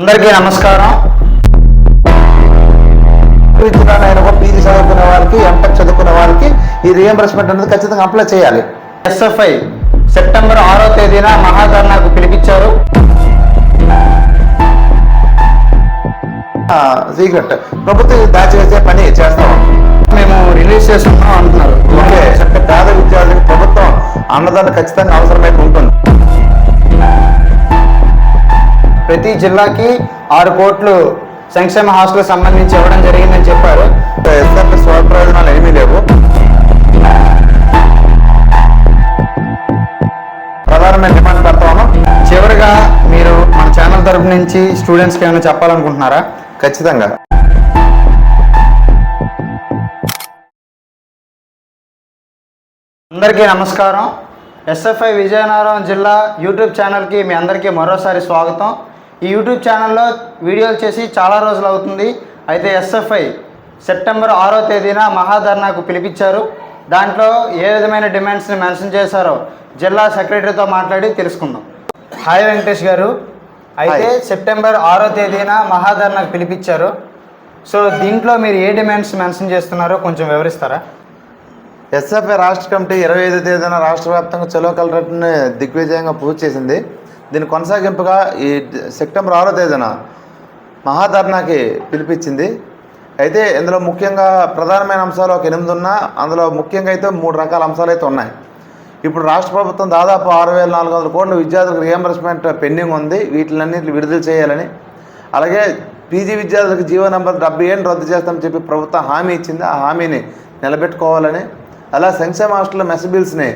అందరికీ నమస్కారం. విద్యురాయన కూడా పీజీ చదువుకునే వాళ్ళకి ఎంటెక్ చదువుకునే వాళ్ళకి ఈ రియంబర్స్మెంట్ అనేది ఖచ్చితంగా అప్లై చేయాలి. ఎస్ఎఫ్ఐ సెప్టెంబర్ ఆరో తేదీన మహాధర్నాకు పిలిపించారు. సీక్రెట్ ప్రభుత్వం ఇది దాచివేసే పని చేస్తాం. మేము రిలీజ్ చేస్తున్నాం అంటున్నారు. ఓకే. పేద విద్యార్థులకు ప్రభుత్వం అన్నదానం ఖచ్చితంగా అవసరమైతే ఉంటుంది. ప్రతి జిల్లాకి ఆరు కోట్లు సంక్షేమ హాస్టల్ సంబంధించి ఇవ్వడం జరిగిందని చెప్పారు. ఎస్ఆర్పి స్వ ప్రయోజనాలు ఏమీ లేవు. ప్రధానమైన డిమాండ్ పెడతాము చివరిగా మీరు మన ఛానల్ తరపు నుంచి స్టూడెంట్స్కి ఏమైనా చెప్పాలనుకుంటున్నారా? ఖచ్చితంగా. అందరికీ నమస్కారం. ఎస్ఎఫ్ఐ విజయనగరం జిల్లా యూట్యూబ్ ఛానల్కి మీ అందరికీ మరోసారి స్వాగతం. ఈ యూట్యూబ్ ఛానల్లో వీడియోలు చేసి చాలా రోజులు అవుతుంది. అయితే ఎస్ఎఫ్ఐ సెప్టెంబర్ ఆరో తేదీన మహాధర్నాకు పిలిపించారు. దాంట్లో ఏ విధమైన డిమాండ్స్ని మెన్షన్ చేశారో జిల్లా సెక్రటరీతో మాట్లాడి తెలుసుకుందాం. హాయ్ వెంకటేష్ గారు. అయితే. సెప్టెంబర్ ఆరో తేదీన మహాధర్నాకు పిలిపించారు. సో దీంట్లో మీరు ఏ డిమాండ్స్ మెన్షన్ చేస్తున్నారో కొంచెం వివరిస్తారా? ఎస్ఎఫ్ఐ రాష్ట్ర కమిటీ ఇరవై ఐదు తేదీన రాష్ట్ర వ్యాప్తంగా చలో కలెక్టర్ని దిగ్విజయంగా పూర్తి చేసింది. దీని కొనసాగింపుగా ఈ సెప్టెంబర్ ఆరో తేదీన మహాధర్నాకి పిలిపించింది. అయితే ఇందులో ముఖ్యంగా ప్రధానమైన అంశాలు ఒక ఎనిమిది ఉన్నా అందులో ముఖ్యంగా అయితే మూడు రకాల అంశాలు అయితే ఉన్నాయి. ఇప్పుడు రాష్ట్ర ప్రభుత్వం దాదాపు ఆరు వేల నాలుగు వందల కోట్ల విద్యార్థులకు రియంబర్స్మెంట్ పెండింగ్ ఉంది. వీటిలన్నింటిని విడుదల చేయాలని. అలాగే పీజీ విద్యార్థులకు జీవో నెంబర్ డెబ్బై ఏళ్ళు రద్దు చేస్తామని చెప్పి ప్రభుత్వం హామీ ఇచ్చింది. ఆ హామీని నిలబెట్టుకోవాలని. అలా సంక్షేమ హాస్టల్ మెస్ బిల్స్ని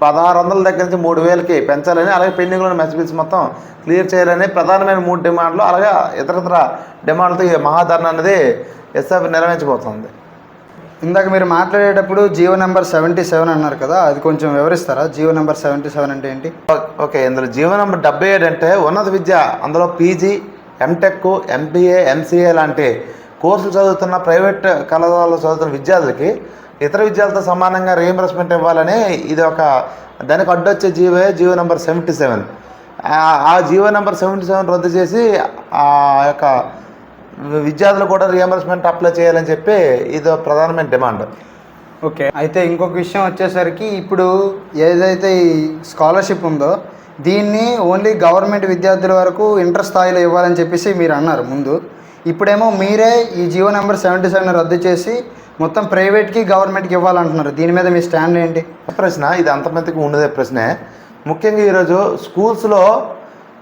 పదహారు వందల దగ్గర నుంచి మూడు వేలకి పెంచాలని అలాగే పెండింగ్లో ఉన్న మెస్ బిల్స్ మొత్తం క్లియర్ చేయాలని ప్రధానమైన మూడు డిమాండ్లు అలాగే ఇతరత్ర డిమాండ్లతో ఈ మహాధరణ అనేది ఎస్ఎఫ్ నిర్వహించబోతోంది ఇందాక మీరు మాట్లాడేటప్పుడు జియో నెంబర్ సెవెంటీ సెవెన్ అన్నారు కదా అది కొంచెం వివరిస్తారా? జియో నెంబర్ సెవెంటీ సెవెన్ అంటే ఏంటి? ఓకే ఇందులో జీవో నెంబర్ డెబ్బై ఏడు అంటే ఉన్నత విద్య అందులో పీజీ ఎంటెక్ ఎంపీఏ ఎంసీఏ లాంటి కోర్సులు చదువుతున్న ప్రైవేట్ కళాశాలలో చదువుతున్న విద్యార్థులకి ఇతర విద్యార్థులతో సమానంగా రీఎంబర్స్మెంట్ ఇవ్వాలని ఇది ఒక దానికి అడ్డొచ్చే GO GO number seventy seven ఆ జీవో నెంబర్ సెవెంటీ సెవెన్ రద్దు చేసి ఆ యొక్క విద్యార్థులు కూడా రీఎంబర్స్మెంట్ అప్లై చేయాలని చెప్పి ఇది ప్రధానమైన డిమాండ్ ఓకే అయితే ఇంకొక విషయం వచ్చేసరికి ఇప్పుడు ఏదైతే ఈ స్కాలర్షిప్ ఉందో దీన్ని ఓన్లీ గవర్నమెంట్ విద్యార్థుల వరకు ఇంటర్ స్థాయిలో ఇవ్వాలని చెప్పేసి మీరు అన్నారు ముందు. ఇప్పుడేమో మీరే ఈ జియో నెంబర్ సెవెంటీ సెవెన్ రద్దు చేసి మొత్తం ప్రైవేట్కి గవర్నమెంట్కి ఇవ్వాలంటున్నారు. దీని మీద మీ స్టాండ్ ఏంటి? ప్రశ్న ఇది అంతమందికి ఉండదే ప్రశ్నే. ముఖ్యంగా ఈరోజు స్కూల్స్లో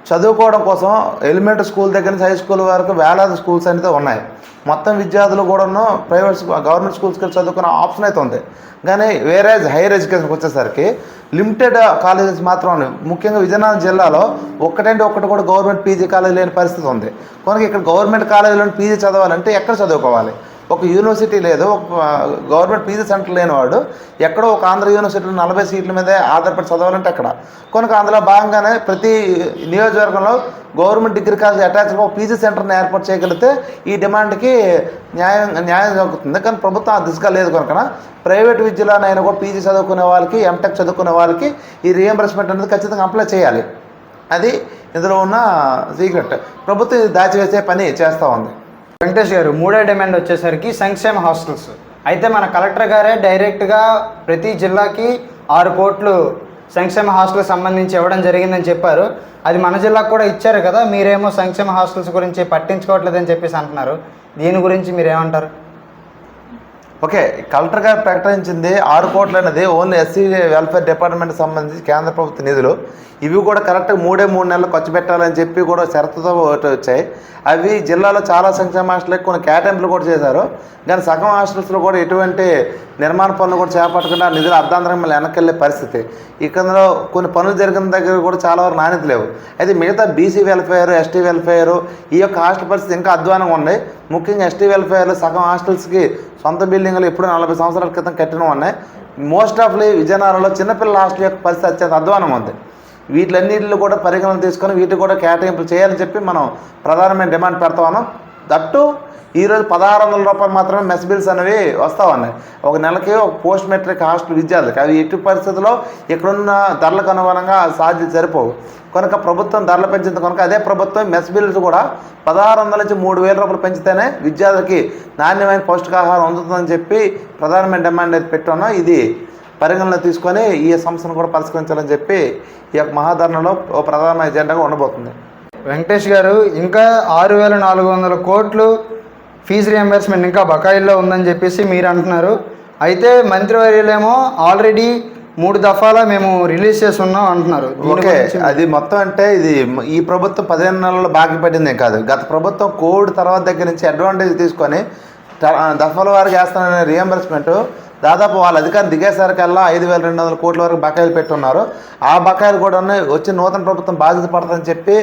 చదువుకోవడం కోసం ఎలిమెంటరీ స్కూల్ దగ్గర నుంచి హై స్కూల్ వరకు వేలాది స్కూల్స్ అనేది ఉన్నాయి. మొత్తం విద్యార్థులు కూడాను ప్రైవేట్ గవర్నమెంట్ స్కూల్స్కి చదువుకునే ఆప్షన్ అయితే ఉంది. కానీ వేరే హైయర్ ఎడ్యుకేషన్కి వచ్చేసరికి లిమిటెడ్ కాలేజెస్ మాత్రం ఉన్నాయి. ముఖ్యంగా విజయనగరం జిల్లాలో ఒక్కటంటే ఒక్కటి కూడా గవర్నమెంట్ పీజీ కాలేజ్ లేని పరిస్థితి ఉంది. కనుక ఇక్కడ గవర్నమెంట్ కాలేజీలో పీజీ చదవాలంటే ఎక్కడ చదువుకోవాలి? ఒక యూనివర్సిటీ లేదు ఒక గవర్నమెంట్ పీజీ సెంటర్ లేనివాడు ఎక్కడో ఒక ఆంధ్ర యూనివర్సిటీలో నలభై సీట్ల మీదే ఆధారపడి చదవాలంటే అక్కడ కనుక అందులో భాగంగానే ప్రతి నియోజకవర్గంలో గవర్నమెంట్ డిగ్రీ కాలేజ్ అటాచ్గా ఒక పీజీ సెంటర్ని ఏర్పాటు చేయగలిగితే ఈ డిమాండ్కి న్యాయం న్యాయం జరుగుతుంది. కానీ ప్రభుత్వం ఆ దిశగా లేదు కనుక ప్రైవేట్ విద్యలోనైనా కూడా పీజీ చదువుకునే వాళ్ళకి ఎంటెక్ చదువుకునే వాళ్ళకి ఈ రియంబర్స్మెంట్ అనేది ఖచ్చితంగా అప్లై చేయాలి. అది ఇందులో ఉన్న సీక్రెట్ ప్రభుత్వం ఇది దాచివేసే పని చేస్తూ ఉంది. వెంకటేష్ గారు మూడో డిమాండ్ వచ్చేసరికి సంక్షేమ హాస్టల్స్. అయితే మన కలెక్టర్ గారే డైరెక్ట్గా ప్రతి జిల్లాకి ఆరు కోట్లు సంక్షేమ హాస్టల్ సంబంధించి ఇవ్వడం జరిగిందని చెప్పారు. అది మన జిల్లాకు కూడా ఇచ్చారు కదా మీరేమో సంక్షేమ హాస్టల్స్ గురించి పట్టించుకోవట్లేదని చెప్పేసి అంటున్నారు. దీని గురించి మీరు ఏమంటారు ఓకే కలెక్టర్ గారు ప్రకటించింది ఆరు కోట్లు అనేది ఓన్లీ ఎస్సీ వెల్ఫేర్ డిపార్ట్మెంట్ సంబంధించి కేంద్ర ప్రభుత్వ నిధులు. ఇవి కూడా కరెక్ట్గా మూడే మూడు నెలలు ఖర్చు పెట్టాలని చెప్పి కూడా షరతుతో ఒకటి వచ్చాయి. అవి జిల్లాలో చాలా సంక్షేమ హాస్టల్కి కొన్ని కేటాయింపులు కూడా చేశారు. కానీ సగం హాస్టల్స్లో కూడా ఎటువంటి నిర్మాణ పనులు కూడా చేపట్టకుండా నిధులు అర్ధాంతరం మళ్ళీ వెనక్కి వెళ్ళే పరిస్థితి. ఇక్కడలో కొన్ని పనులు జరిగిన దగ్గర కూడా చాలా వరకు నాణ్యత లేవు. అయితే మిగతా బీసీ వెల్ఫేర్ ఎస్టీ వెల్ఫేర్ ఈ యొక్క హాస్టల్ పరిస్థితి ఇంకా అధ్వానంగా ఉన్నాయి ముఖ్యంగా ఎస్టీ వెల్ఫేర్లో సగం హాస్టల్స్కి సొంత బిల్డింగ్లు ఎప్పుడు నలభై సంవత్సరాల క్రితం కట్టిన ఉన్నాయి. మోస్ట్ ఆఫ్లీ విజయనగరంలో చిన్నపిల్లల హాస్టల్ యొక్క పరిస్థితి అత్యంత అధ్వానం ఉంది. వీటిలన్నింటిలో కూడా పరిగణన తీసుకొని వీటికి కూడా కేటాయింపులు చేయాలని చెప్పి మనం ప్రధానమైన డిమాండ్ పెడతా ఉన్నాం. దట్టు ఈరోజు పదహారు వందల రూపాయలు మాత్రమే మెస్ బిల్స్ అనేవి వస్తావన్నాయి ఒక నెలకి ఒక పోస్ట్ మెట్రిక్ హాస్టల్ విద్యార్థులకు. అవి ఎట్టి పరిస్థితుల్లో ఇక్కడున్న ధరలకు అనుగుణంగా సాధ్యం సరిపోవు. కనుక ప్రభుత్వం ధరలు పెంచింది కనుక అదే ప్రభుత్వం మెస్ బిల్స్ కూడా పదహారు వందల నుంచి మూడు వేల రూపాయలు పెంచితేనే విద్యార్థికి నాణ్యమైన పౌష్టికాహారం అందుతుందని చెప్పి ప్రధానమైన డిమాండ్ అయితే పెట్టున్నాం ఇది పరిగణన తీసుకొని ఈ సమస్యను కూడా పరిష్కరించాలని చెప్పి ఈ యొక్క మహాధరణలో ఓ ప్రధాన ఎజెండాగా ఉండబోతుంది. వెంకటేష్ గారు ఇంకా ఆరు వేల నాలుగు వందల కోట్లు ఫీజు రియంబర్స్మెంట్ ఇంకా బకాయిల్లో ఉందని చెప్పేసి మీరు అంటున్నారు. అయితే మంత్రివర్యులేమో ఆల్రెడీ మూడు దఫాల మేము రిలీజ్ చేసి ఉన్నాం అంటున్నారు ఓకే అది మొత్తం అంటే ఇది ఈ ప్రభుత్వం పదిహేను నెలల్లో బాకీ పడిందే కాదు. గత ప్రభుత్వం కోవిడ్ తర్వాత దగ్గర నుంచి అడ్వాంటేజ్ తీసుకొని దఫాల వారికి వేస్తాననే రియంబర్స్మెంట్ దాదాపు వాళ్ళు అధికారం దిగేసరికల్లా ఐదు వేల రెండు వందల కోట్ల వరకు బకాయిలు పెట్టున్నారు. ఆ బకాయిలు కూడా వచ్చి నూతన ప్రభుత్వం బాధ్యత పడుతుందని చెప్పి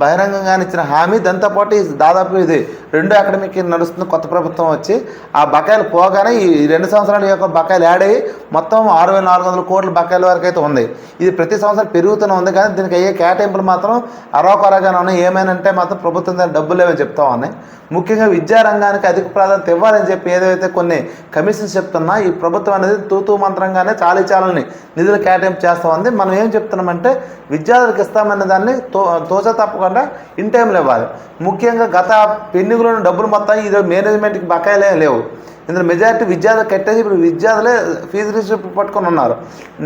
బహిరంగంగానే ఇచ్చిన హామీ. దాంతోపాటు దాదాపు ఇది రెండు అకాడమిక్ నడుస్తుంది కొత్త ప్రభుత్వం వచ్చి. ఆ బకాయిలు పోగానే ఈ రెండు సంవత్సరాల యొక్క బకాయిలు యాడ్ అయ్యి మొత్తం ఆరు వేల నాలుగు వందల కోట్ల బకాయిల వరకు అయితే ఉంది. ఇది ప్రతి సంవత్సరం పెరుగుతూనే ఉంది కానీ దీనికి అయ్యే కేటాయింపులు మాత్రం అరవకొరగానే ఉన్నాయి ఏమైనంటే మాత్రం ప్రభుత్వం దాని డబ్బులు లేవని చెప్తా ఉన్నాయి. ముఖ్యంగా విద్యారంగానికి అధిక ప్రాధాన్యత ఇవ్వాలని చెప్పి ఏదైతే కొన్ని కమిషన్స్ చెప్తున్నా ఈ ప్రభుత్వం అనేది తూతూ మంత్రంగానే చాలీ చాలని నిధులు కేటాయింపు చేస్తామంది మనం ఏం చెప్తున్నామంటే విద్యార్థులకు ఇస్తామనే దాన్ని తో తోచ తప్పకుండా ఇన్ టైంలో ఇవ్వాలి ముఖ్యంగా గత పెన్నికలోని డబ్బులు మొత్తం ఇది మేనేజ్మెంట్కి బకాయిలే లేవు. ఇందులో మెజారిటీ విద్యార్థులు కట్టేసి ఇప్పుడు విద్యార్థులే ఫీజు రిసిప్ట్ పట్టుకొని ఉన్నారు.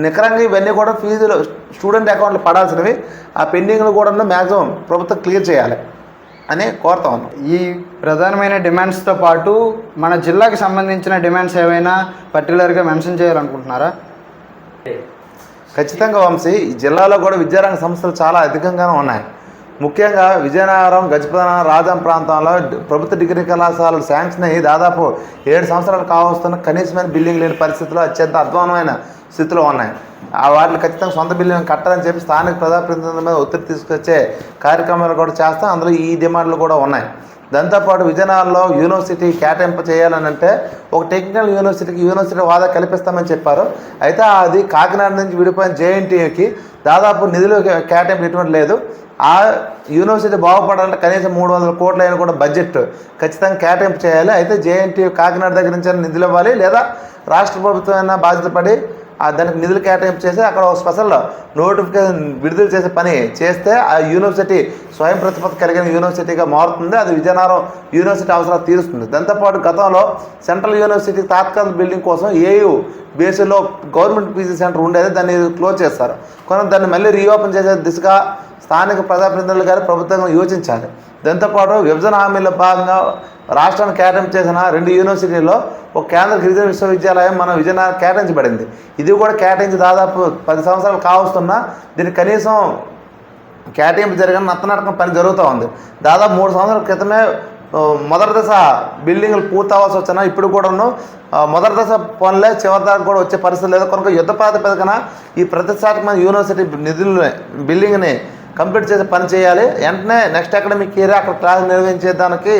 నికరంగా ఇవన్నీ కూడా ఫీజులు స్టూడెంట్ అకౌంట్లు పడాల్సినవి. ఆ పెండింగ్లు కూడా మ్యాక్సిమం ప్రభుత్వం క్లియర్ చేయాలి. అని కోరుతా ఉన్నాం. ఈ ప్రధానమైన డిమాండ్స్తో పాటు మన జిల్లాకి సంబంధించిన డిమాండ్స్ ఏవైనా పర్టికులర్గా మెన్షన్ చేయాలనుకుంటున్నారా? ఖచ్చితంగా వంశీ ఈ జిల్లాలో కూడా విద్యారంగ సంస్థలు చాలా అధికంగానే ఉన్నాయి. ముఖ్యంగా విజయనగరం గజపతి రాజం ప్రాంతంలో ప్రభుత్వ డిగ్రీ కళాశాలలు శాంక్షన్ అయ్యి దాదాపు ఏడు సంవత్సరాలు కావస్తున్న కనీసమైన బిల్డింగ్ లేని పరిస్థితిలో అత్యంత అధ్వానమైన స్థితిలో ఉన్నాయి. ఆ వాటిని ఖచ్చితంగా సొంత బిల్డింగ్ కట్టాలని చెప్పి స్థానిక ప్రజాప్రతినిధుల మీద ఒత్తిడి తీసుకొచ్చే కార్యక్రమాలు కూడా చేస్తాం అందులో ఈ డిమాండ్లు కూడా ఉన్నాయి. దాంతోపాటు విజయనగరంలో యూనివర్సిటీ కేటాయింపు చేయాలని అంటే ఒక టెక్నికల్ యూనివర్సిటీకి యూనివర్సిటీ వాదా కల్పిస్తామని చెప్పారు. అయితే అది కాకినాడ నుంచి విడిపోయిన జేఎన్టీయూకి దాదాపు నిధులు కేటాయింపు ఎటువంటి లేదు. ఆ యూనివర్సిటీ బాగుపడాలంటే కనీసం మూడు వందల కోట్ల అయినా కూడా బడ్జెట్ ఖచ్చితంగా కేటాయింపు చేయాలి. అయితే జేఎన్టీ కాకినాడ దగ్గర నుంచి నిధులు ఇవ్వాలి. లేదా రాష్ట్ర ప్రభుత్వం అయినా బాధ్యత పడి ఆ దానికి నిధులు కేటాయింపు చేసి అక్కడ ఒక స్పెషల్ నోటిఫికేషన్ విడుదల చేసే పని చేస్తే ఆ యూనివర్సిటీ స్వయం ప్రతిపత్తి కలిగిన యూనివర్సిటీగా మారుతుంది. అది విజయనగరం యూనివర్సిటీ అవసరాలు తీరుస్తుంది. దాంతోపాటు గతంలో సెంట్రల్ యూనివర్సిటీ తాత్కాలిక బిల్డింగ్ కోసం ఏయు బేసిలో గవర్నమెంట్ పీజీ సెంటర్ ఉండేది. దాన్ని క్లోజ్ చేస్తారు కానీ దాన్ని మళ్ళీ రీఓపెన్ చేసే దిశగా స్థానిక ప్రజాప్రతినిధులు గారు ప్రభుత్వం యోచించాలి. దాంతోపాటు విభజన హామీలో భాగంగా రాష్ట్రాన్ని కేటాయింపు చేసిన రెండు యూనివర్సిటీల్లో ఒక కేంద్ర గిరిజన విశ్వవిద్యాలయం మన విజయనగరం కేటాయించబడింది. ఇది కూడా కేటాయించి దాదాపు పది సంవత్సరాలు కావస్తున్నా దీనికి కనీసం కేటాయింపు జరిగిన నత్తనాటకం పని జరుగుతూ ఉంది. దాదాపు మూడు సంవత్సరాల క్రితమే మొదటి దశ బిల్డింగ్లు పూర్తవలసి వచ్చినా ఇప్పుడు కూడాను మొదటి దశ పనులే చివరి దాకా కూడా వచ్చే పరిస్థితి లేదు. కనుక యుద్ధ ప్రాతిపదికన ఈ ప్రతిష్టాత్మక యూనివర్సిటీ నిధులని బిల్డింగ్ని కంప్లీట్ చేసే పని చేయాలి. వెంటనే నెక్స్ట్ అకాడమిక్ ఇయర్ అక్కడ క్లాస్ నిర్వహించేదానికి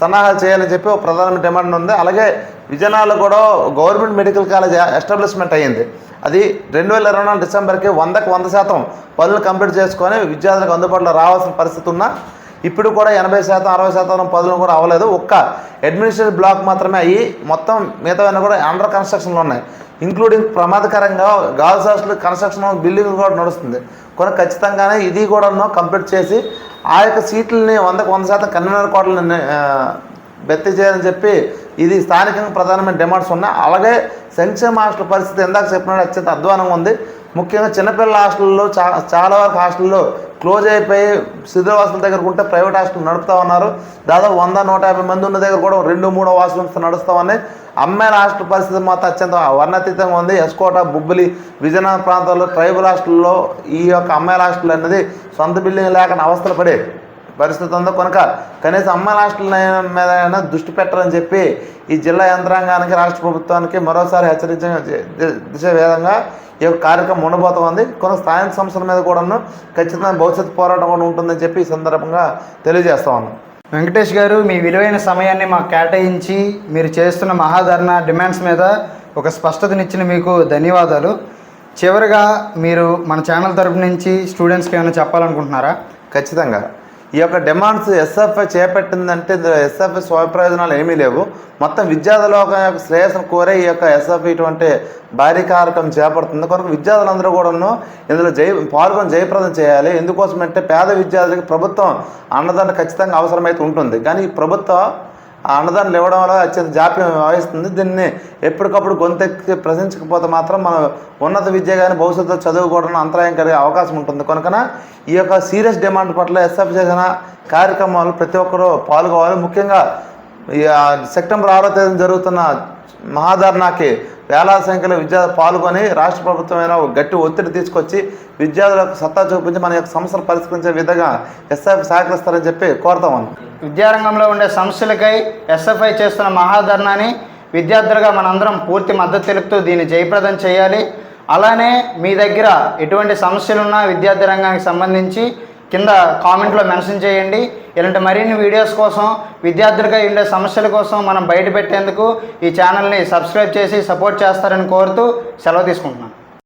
సన్నాహాలు చేయాలని చెప్పి ఒక ప్రధానమైన డిమాండ్ ఉంది. అలాగే విజయనగరంలో కూడా గవర్నమెంట్ మెడికల్ కాలేజ్ ఎస్టాబ్లిష్మెంట్ అయ్యింది. అది రెండు వేల ఇరవై నాలుగు డిసెంబర్కి వందకు వంద శాతం పనులు కంప్లీట్ చేసుకొని విద్యార్థులకు అందుబాటులో రావాల్సిన పరిస్థితి ఉన్నా ఇప్పుడు కూడా ఎనభై శాతం అరవై శాతం పదులు కూడా అవ్వలేదు. ఒక్క అడ్మినిస్ట్రేటివ్ బ్లాక్ మాత్రమే అయ్యి మొత్తం మిగతావన్నీ కూడా అండర్ కన్స్ట్రక్షన్లో ఉన్నాయి. ఇంక్లూడింగ్ ప్రమాదకరంగా గర్ల్స్ హాస్టల్ కన్స్ట్రక్షన్ బిల్డింగ్ కూడా నడుస్తుంది. కొన్ని ఖచ్చితంగానే ఇది కూడా కంప్లీట్ చేసి ఆ యొక్క సీట్లని వందకు వంద శాతం కన్వీనర్ కోటలను భర్తీ చేయాలని చెప్పి ఇది స్థానికంగా ప్రధానమైన డిమాండ్స్ ఉన్నాయి. అలాగే సంక్షేమ హాస్టల్ పరిస్థితి ఇందాక చెప్పినట్టు అత్యంత అధ్వానంగా ఉంది. ముఖ్యంగా చిన్నపిల్లల హాస్టల్లో చా చాలా వరకు హాస్టల్లో క్లోజ్ అయిపోయి శిథిలవాసుల దగ్గర ఉంటే ప్రైవేట్ హాస్టల్ నడుపుతా ఉన్నారు. దాదాపు వంద నూట యాభై మంది ఉన్న దగ్గర కూడా రెండు మూడో వాష్రూమ్స్ నడుస్తూ ఉన్నాయి. అమ్మాయిల హాస్టల్ పరిస్థితి మాత్రం అత్యంత వర్ణాతీతంగా ఉంది. ఎస్కోట బుబ్బిలి విజయనగరం ప్రాంతాల్లో ట్రైబల్ హాస్టల్లో ఈ యొక్క అమ్మాయిల హాస్టల్ అనేది సొంత బిల్డింగ్ లేకుండా అవస్థలు పడే పరిస్థితి ఉందో కనుక కనీసం అమ్మాయిల హాస్టల్ మీద అయినా దృష్టి పెట్టాలని చెప్పి ఈ జిల్లా యంత్రాంగానికి రాష్ట్ర ప్రభుత్వానికి మరోసారి హెచ్చరించ దిశ విధంగా ఈ యొక్క కార్యక్రమం ఉండబోతోంది. కొన్ని స్థానిక సంస్థల మీద కూడాను ఖచ్చితంగా భవిష్యత్ పోరాటం కూడా ఉంటుందని చెప్పి ఈ సందర్భంగా తెలియజేస్తా ఉన్నాం. వెంకటేష్ గారు మీ విలువైన సమయాన్ని మాకు కేటాయించి మీరు చేస్తున్న మహాధరణ డిమాండ్స్ మీద ఒక స్పష్టతనిచ్చిన మీకు ధన్యవాదాలు. చివరిగా మీరు మన ఛానల్ తరపు నుంచి స్టూడెంట్స్కి ఏమైనా చెప్పాలనుకుంటున్నారా? ఖచ్చితంగా. ఈ యొక్క డిమాండ్స్ ఎస్ఎఫ్ఐ చేపట్టిందంటే ఎస్ఎఫ్ఐ స్వప్రయోజనాలు ఏమీ లేవు. మొత్తం విద్యార్థుల యొక్క శ్రేయస్సును కోరే ఈ యొక్క ఎస్ఎఫ్ఐ ఇటువంటి భారీ కార్యక్రమం చేపడుతుంది. కనుక విద్యార్థులందరూ కూడాను ఇందులో జయ పాల్గొని జయప్రదం చేయాలి. ఎందుకోసమంటే పేద విద్యార్థులకి ప్రభుత్వం అన్నదానం ఖచ్చితంగా అవసరమైతే ఉంటుంది. కానీ ఈ ప్రభుత్వం ఆ అన్నదానాలు ఇవ్వడం వల్ల అత్యంత జాప్యం వహిస్తుంది. దీన్ని ఎప్పటికప్పుడు గొంతెక్కి ప్రశ్నించకపోతే మాత్రం మన ఉన్నత విద్య కానీ భవిష్యత్తులో చదువుకోవడం అంతరాయం కలిగే అవకాశం ఉంటుంది. కనుక ఈ యొక్క సీరియస్ డిమాండ్ పట్ల ఎస్ఎఫ్ చేసిన కార్యక్రమాలు ప్రతి ఒక్కరూ పాల్గొవాలి. ముఖ్యంగా ఈ సెప్టెంబర్ ఆరో తేదీన జరుగుతున్న మహాధర్నాకి వేలాది సంఖ్యలో విద్యార్థులు పాల్గొని రాష్ట్ర ప్రభుత్వమైన గట్టి ఒత్తిడి తీసుకొచ్చి విద్యార్థులకు సత్తా చూపించి మన యొక్క సమస్యలు పరిష్కరించే విధంగా ఎస్ఎఫ్ సహకరిస్తారని చెప్పి కోరుతామని విద్యారంగంలో ఉండే సమస్యలకై ఎస్ఎఫ్ఐ చేస్తున్న మహాధర్నాని విద్యార్థులుగా మనందరం పూర్తి మద్దతు తెలుపుతూ దీన్ని జయప్రదం చేయాలి. అలానే మీ దగ్గర ఎటువంటి సమస్యలున్నా విద్యార్థి రంగానికి సంబంధించి కింద కామెంట్లో మెన్షన్ చేయండి. ఇలాంటి మరిన్ని వీడియోస్ కోసం విద్యార్థులుగా ఉండే సమస్యల కోసం మనం బయట పెట్టేందుకు ఈ ఛానల్ని సబ్స్క్రైబ్ చేసి సపోర్ట్ చేస్తారని కోరుతూ సెలవు తీసుకుంటున్నాను.